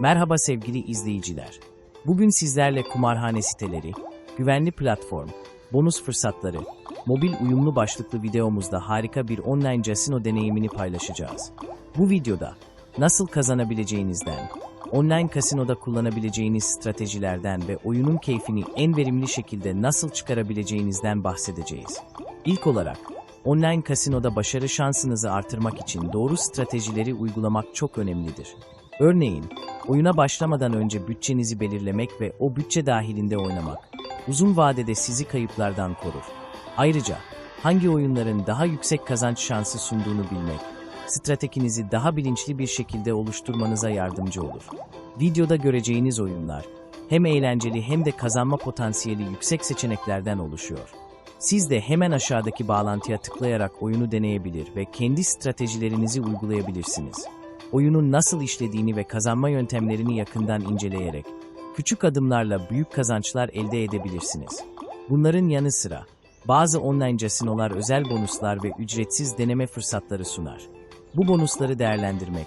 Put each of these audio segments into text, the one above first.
Merhaba sevgili izleyiciler. Bugün sizlerle kumarhane siteleri, güvenli platform, bonus fırsatları, mobil uyumlu başlıklı videomuzda harika bir online casino deneyimini paylaşacağız. Bu videoda nasıl kazanabileceğinizden, online kasinoda kullanabileceğiniz stratejilerden ve oyunun keyfini en verimli şekilde nasıl çıkarabileceğinizden bahsedeceğiz. İlk olarak, online kasinoda başarı şansınızı artırmak için doğru stratejileri uygulamak çok önemlidir. Örneğin, oyuna başlamadan önce bütçenizi belirlemek ve o bütçe dahilinde oynamak, uzun vadede sizi kayıplardan korur. Ayrıca, hangi oyunların daha yüksek kazanç şansı sunduğunu bilmek, stratejinizi daha bilinçli bir şekilde oluşturmanıza yardımcı olur. Videoda göreceğiniz oyunlar, hem eğlenceli hem de kazanma potansiyeli yüksek seçeneklerden oluşuyor. Siz de hemen aşağıdaki bağlantıya tıklayarak oyunu deneyebilir ve kendi stratejilerinizi uygulayabilirsiniz. Oyunun nasıl işlediğini ve kazanma yöntemlerini yakından inceleyerek, küçük adımlarla büyük kazançlar elde edebilirsiniz. Bunların yanı sıra, bazı online casinolar özel bonuslar ve ücretsiz deneme fırsatları sunar. Bu bonusları değerlendirmek,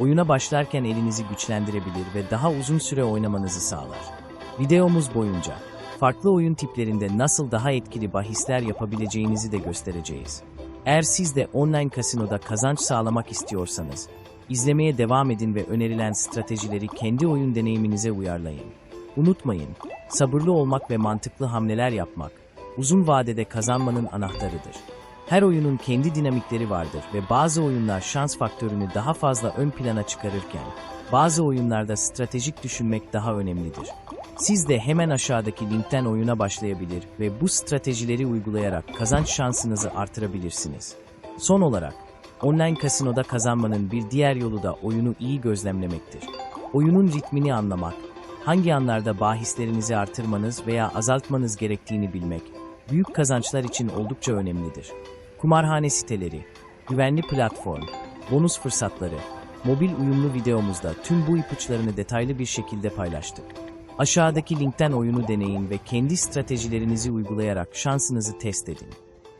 oyuna başlarken elinizi güçlendirebilir ve daha uzun süre oynamanızı sağlar. Videomuz boyunca, farklı oyun tiplerinde nasıl daha etkili bahisler yapabileceğinizi de göstereceğiz. Eğer siz de online kasinoda kazanç sağlamak istiyorsanız, izlemeye devam edin ve önerilen stratejileri kendi oyun deneyiminize uyarlayın. Unutmayın, sabırlı olmak ve mantıklı hamleler yapmak, uzun vadede kazanmanın anahtarıdır. Her oyunun kendi dinamikleri vardır ve bazı oyunlar şans faktörünü daha fazla ön plana çıkarırken, bazı oyunlarda stratejik düşünmek daha önemlidir. Siz de hemen aşağıdaki linkten oyuna başlayabilir ve bu stratejileri uygulayarak kazanç şansınızı artırabilirsiniz. Son olarak, online kasinoda kazanmanın bir diğer yolu da oyunu iyi gözlemlemektir. Oyunun ritmini anlamak, hangi anlarda bahislerinizi artırmanız veya azaltmanız gerektiğini bilmek, büyük kazançlar için oldukça önemlidir. Kumarhane siteleri, güvenli platform, bonus fırsatları, mobil uyumlu videomuzda tüm bu ipuçlarını detaylı bir şekilde paylaştık. Aşağıdaki linkten oyunu deneyin ve kendi stratejilerinizi uygulayarak şansınızı test edin.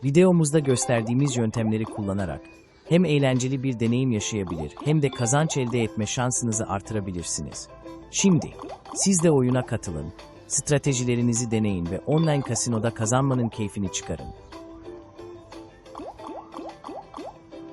Videomuzda gösterdiğimiz yöntemleri kullanarak hem eğlenceli bir deneyim yaşayabilir hem de kazanç elde etme şansınızı artırabilirsiniz. Şimdi siz de oyuna katılın, stratejilerinizi deneyin ve online kasinoda kazanmanın keyfini çıkarın.